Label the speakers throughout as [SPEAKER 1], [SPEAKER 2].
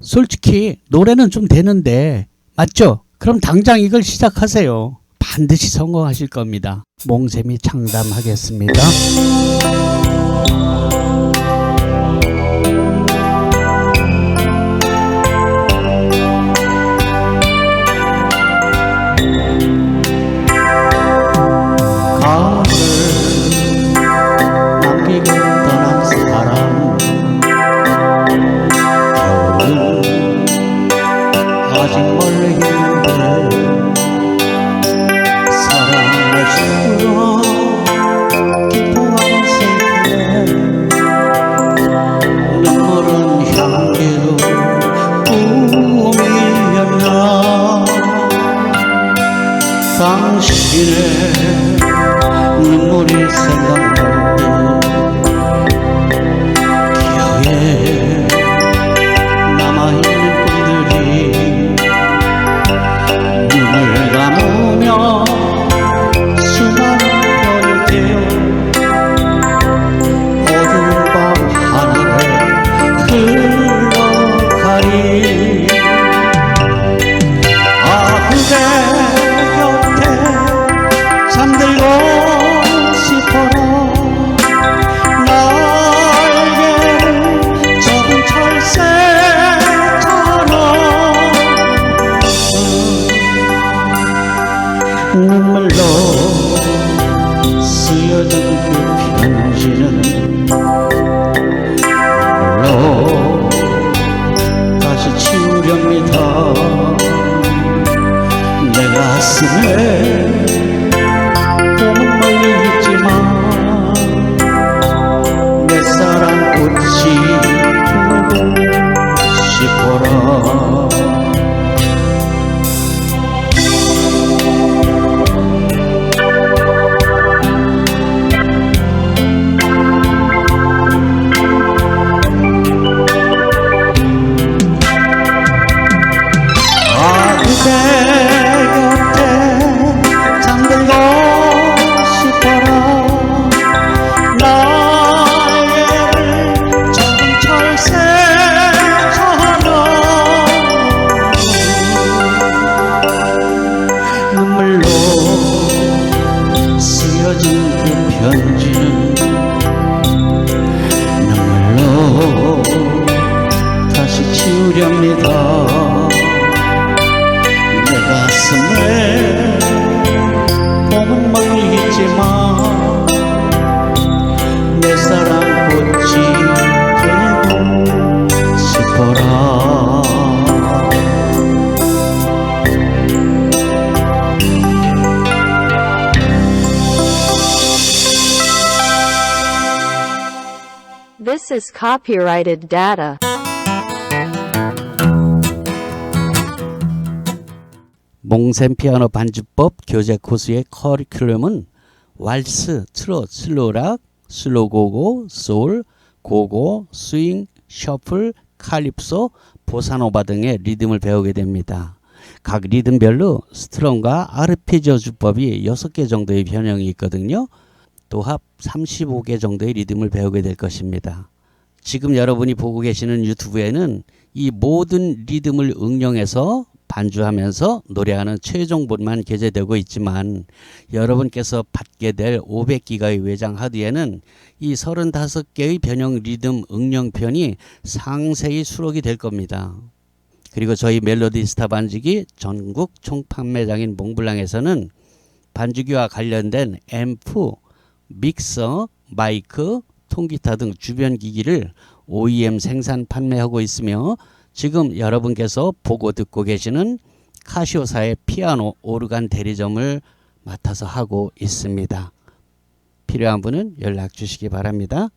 [SPEAKER 1] 솔직히 노래는 좀 되는데 맞죠? 그럼 당장 이걸 시작하세요. 반드시 성공하실 겁니다. 몽샘이 창담하겠습니다. 당신의
[SPEAKER 2] Nimlo Is copyrighted data.
[SPEAKER 1] 몽샘 피아노 반주법 교재 코스의 커리큘럼은 왈스, 트롯, 슬로락, 슬로고고, 소울, 고고, 스윙, 셔플, 칼립소, 보사노바 등의 리듬을 배우게 됩니다. 각 리듬별로 스트럼과 아르페지오 주법이 6개 정도의 변형이 있거든요. 또 합 35개 정도의 리듬을 배우게 될 것입니다. 지금 여러분이 보고 계시는 유튜브에는 이 모든 리듬을 응용해서 반주하면서 노래하는 최종본만 게재되고 있지만 여러분께서 받게 될 500기가의 외장 하드에는 이 35개의 변형 리듬 응용편이 상세히 수록이 될 겁니다. 그리고 저희 멜로디 스타 반주기 전국 총 판매장인 몽블랑에서는 반주기와 관련된 앰프, 믹서, 마이크, 통기타 등 주변 기기를 OEM 생산 판매하고 있으며 지금 여러분께서 보고 듣고 계시는 카시오사의 피아노 오르간 대리점을 맡아서 하고 있습니다. 필요한 분은 연락 주시기 바랍니다.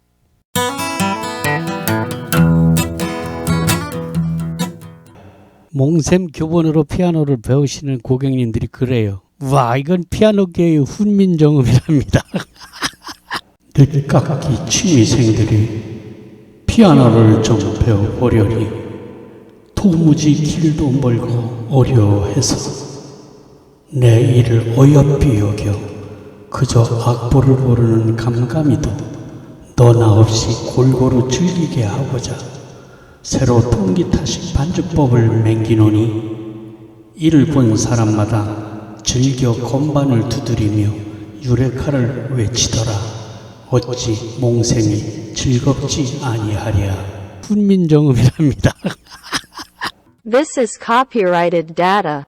[SPEAKER 1] 몽샘 교본으로 피아노를 배우시는 고객님들이 그래요. 와, 이건 피아노계의 훈민정음이랍니다. 늦깎이 취미생들이 피아노를 좀 배워보려니 도무지 길도 멀고 어려워해서 내 일을 어여삐 여겨 그저 악보를 고르는 감감이도 너나 없이 골고루 즐기게 하고자 새로 통기타식 반주법을 맹기노니 이를 본 사람마다 즐겨 건반을 두드리며 유레카를 외치더라. 어찌 몽생이 즐겁지 아니하랴. 훈민정음이랍니다.
[SPEAKER 2] This is copyrighted data.